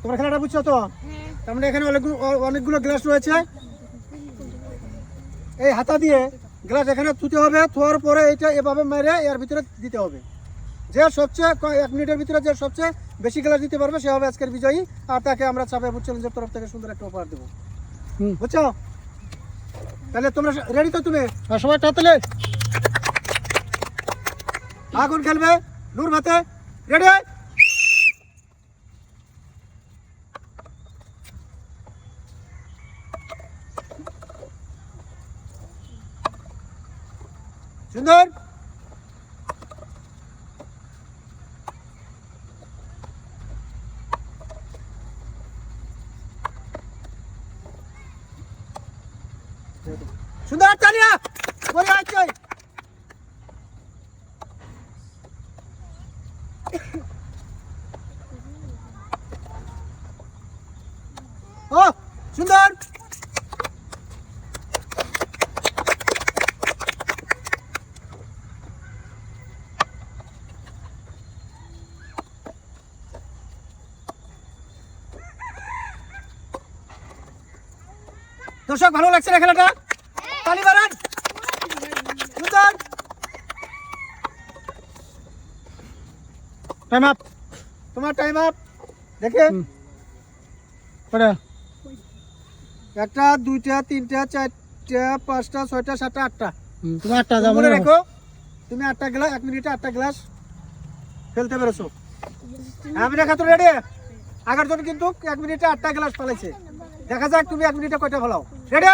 তোমার খেলাটা বুঝছ তো? তার এখানে অনেকগুলো অনেকগুলো গ্লাস রয়েছে। এই হাতা দিয়ে গ্লাস এখানে থুতে হবে থোয়ার পরে এটা এভাবে মেরে এর ভিতরে দিতে হবে। যে সবচেয়ে এক মিনিটের ভিতরে যে সবচেয়ে বেশি গ্লাস দিতে পারবে সে হবে আজকের বিজয়ী। আর তাকে আমরা চাপে বুট চ্যালেঞ্জের তরফ থেকে সুন্দর একটা উপহার দেবো। হুম। বুঝছ? তাহলে তোমরা রেডি তো তুমি? আর সবাই টাতলে আগুন খেলবে নূর ভাতে। রেডি সুন্দর সুন্দর তালিয়া বলে আছে ও সুন্দর দর্শক ভালো লাগছে না খেলাটা? তালি বাড়ান। সুন্দর টাইম আপ তোমার টাইম আপ দেখে। একটা দুইটা তিনটা চারটা পাঁচটা ছয়টা সাতটা আটটা। তুমি আটটা মনে মনে রেখো। তুমি আটটা গ্লাস এক মিনিটে আটটা গ্লাস ফেলতে পেরেছ। আমি দেখা তো রেডি। আগের জন কিন্তু এক মিনিটে আটটা গ্লাস ফেলেছে দেখা যাক তুমি এক মিনিটে কয়টা ফেলাও। রেডি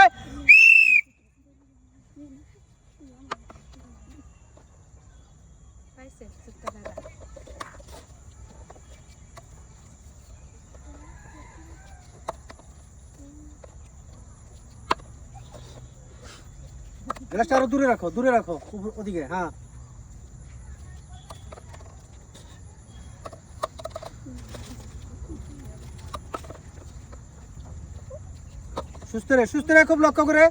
গ্লাসটা আরও দূরে রাখো দূরে রাখো ওদিকে হ্যাঁ। সুস্থ রে সুস্থ রে, খুব লক্ষ্য করে।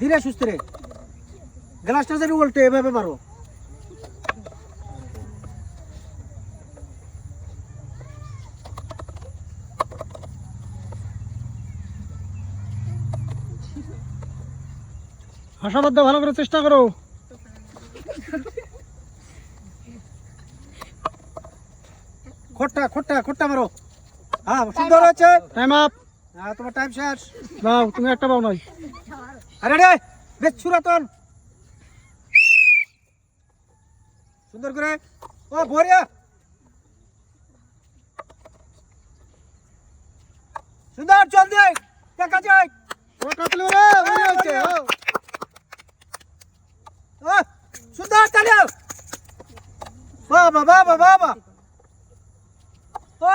ধীরে সুস্থ রে। গ্লাসটা যেন উল্টে, এভাবে মারো। হাসাবাদ ভালো করে চেষ্টা করো। খোট্টা খোট্টা খোট্টা মারো। হ্যাঁ সুন্দর হচ্ছে টাইম আপ হ্যাঁ তোমার টাইম শেষ? দাও তুমি একটা পাও নাই। আরে রে বেশ ছুরাতন সুন্দর করে। ও ভরিয়া সুন্দর চল দে দেখা যায় ও টাতলে রে মনে হচ্ছে ও। ও সুন্দর চালিয়ে বাবা বাবা বাবা। ও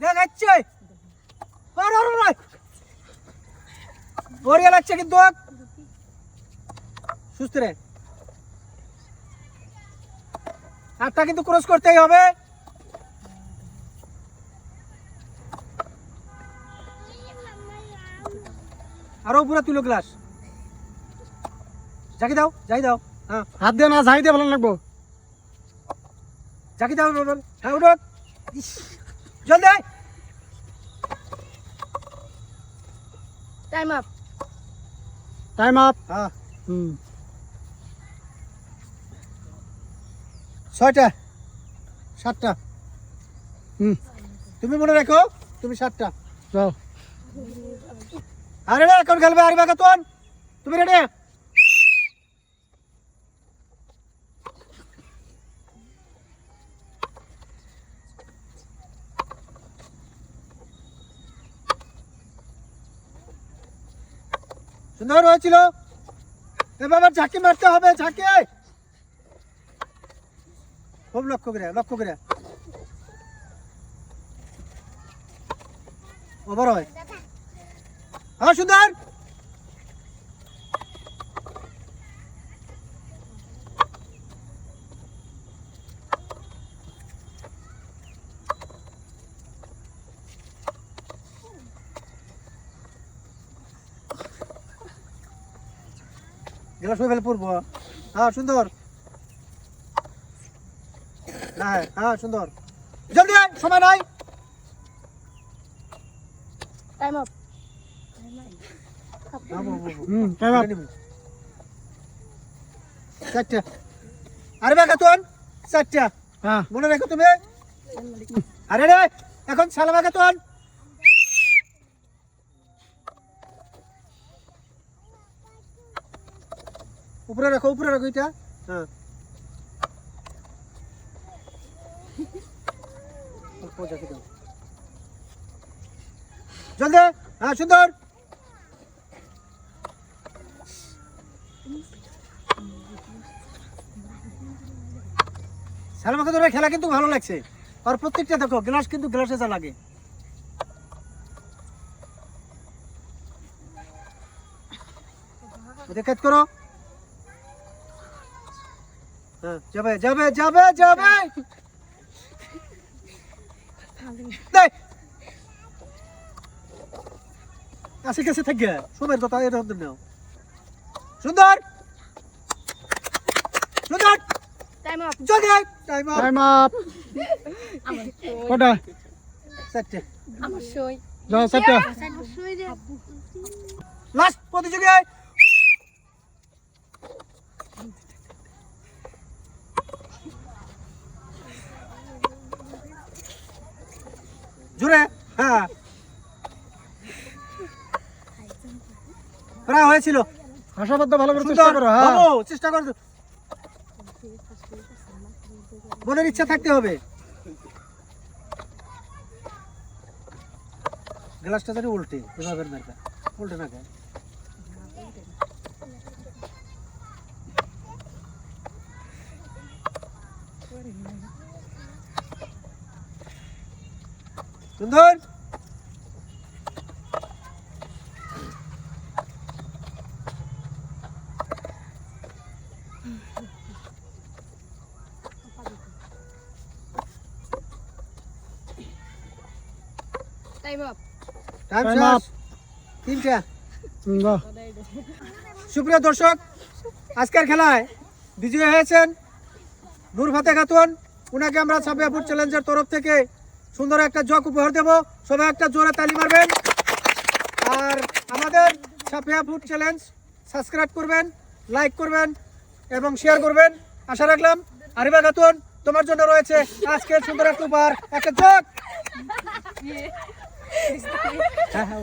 দেখাচ্ছে। ভরিয়া লাগছে কিন্তু। সুস্থ রে। আটটা কিন্তু ক্রস করতেই হবে। আরও উপরে তুলো গ্লাস জাকি দাও যাই দাও। হ্যাঁ। হাত দিয়ে না ঝাই দিয়ে ভালো লাগবো। জাকি দাও হ্যাঁ উঠো। জলদি টাইম আপ টাইম আপ হ্যাঁ। হুম। ছয়টা? সাতটা? হুম। তুমি মনে রাখো তুমি সাতটা। যাও। আরে রে এখন খেলবে আর বাকা তুমি রেডি সুন্দর হয়েছিল। এবার ঝাঁকি মারতে হবে, ঝাঁকি। খুব লক্ষ্য করে লক্ষ্য করে। ওভার হয় হ্যাঁ সুন্দর। গেলা শুয়ে ফেলে পড়ব। হ্যাঁ সুন্দর। হ্যাঁ হ্যাঁ সুন্দর। জলদি আয় সময় নাই। Time up hmm time up চারটা। আরে চারটা। হ্যাঁ। মনে রেখো তুমি। আরে রে এখন সালামা খাতুন উপরে রাখো উপরে রাখো এটা। হ্যাঁ। জলদি হ্যাঁ সুন্দর। সালমা খাতুনের খেলা কিন্তু ভালো লাগছে। আর প্রত্যেকটা দেখো, গ্লাস কিন্তু গ্লাসে যা লাগে। কাজ করো। যাবে যাবে যাবে যাবে। দেখ। কাছে কাছে থাকবে সময়ের কথা এটা হতে নাও। সুন্দর। সুন্দর। টাইম আপ জলদি আয় টাইম আপ টাইম আপ কটা? চারটে। আমার সই। যাও চারটা। লাস্ট প্রতিযোগী আয় জোরে হ্যাঁ প্রায় হয়েছিল। আশাবাদ ভালো করে চেষ্টা করো হ্যাঁ। চেষ্টা কর। মনের ইচ্ছা থাকতে হবে। গ্লাসটা জানি উল্টে এভাবে উল্টে না খায় সুন্দর টাইম আপ টাইম Time শেষ up. তিনটা হুম, যাও সুপ্রিয় দর্শক আজকের খেলায় বিজয়ী হয়েছেন নূর ফাতে খাতুন। ওনাকে আমরা সাবিয়া ফুড চ্যালেঞ্জের তরফ থেকে সুন্দর একটা জগ উপহার দেব। সবাই একটা জোরে তালি মারবেন। আর আমাদের সাফিয়া ফুড চ্যালেঞ্জ সাবস্ক্রাইব করবেন লাইক করবেন এবং শেয়ার করবেন। আশা রাখলাম আরিবা খাতুন তোমার জন্য রয়েছে আজকে সুন্দর একটা উপহার। একটা চোখ! হ্যাঁ হ্যাঁ।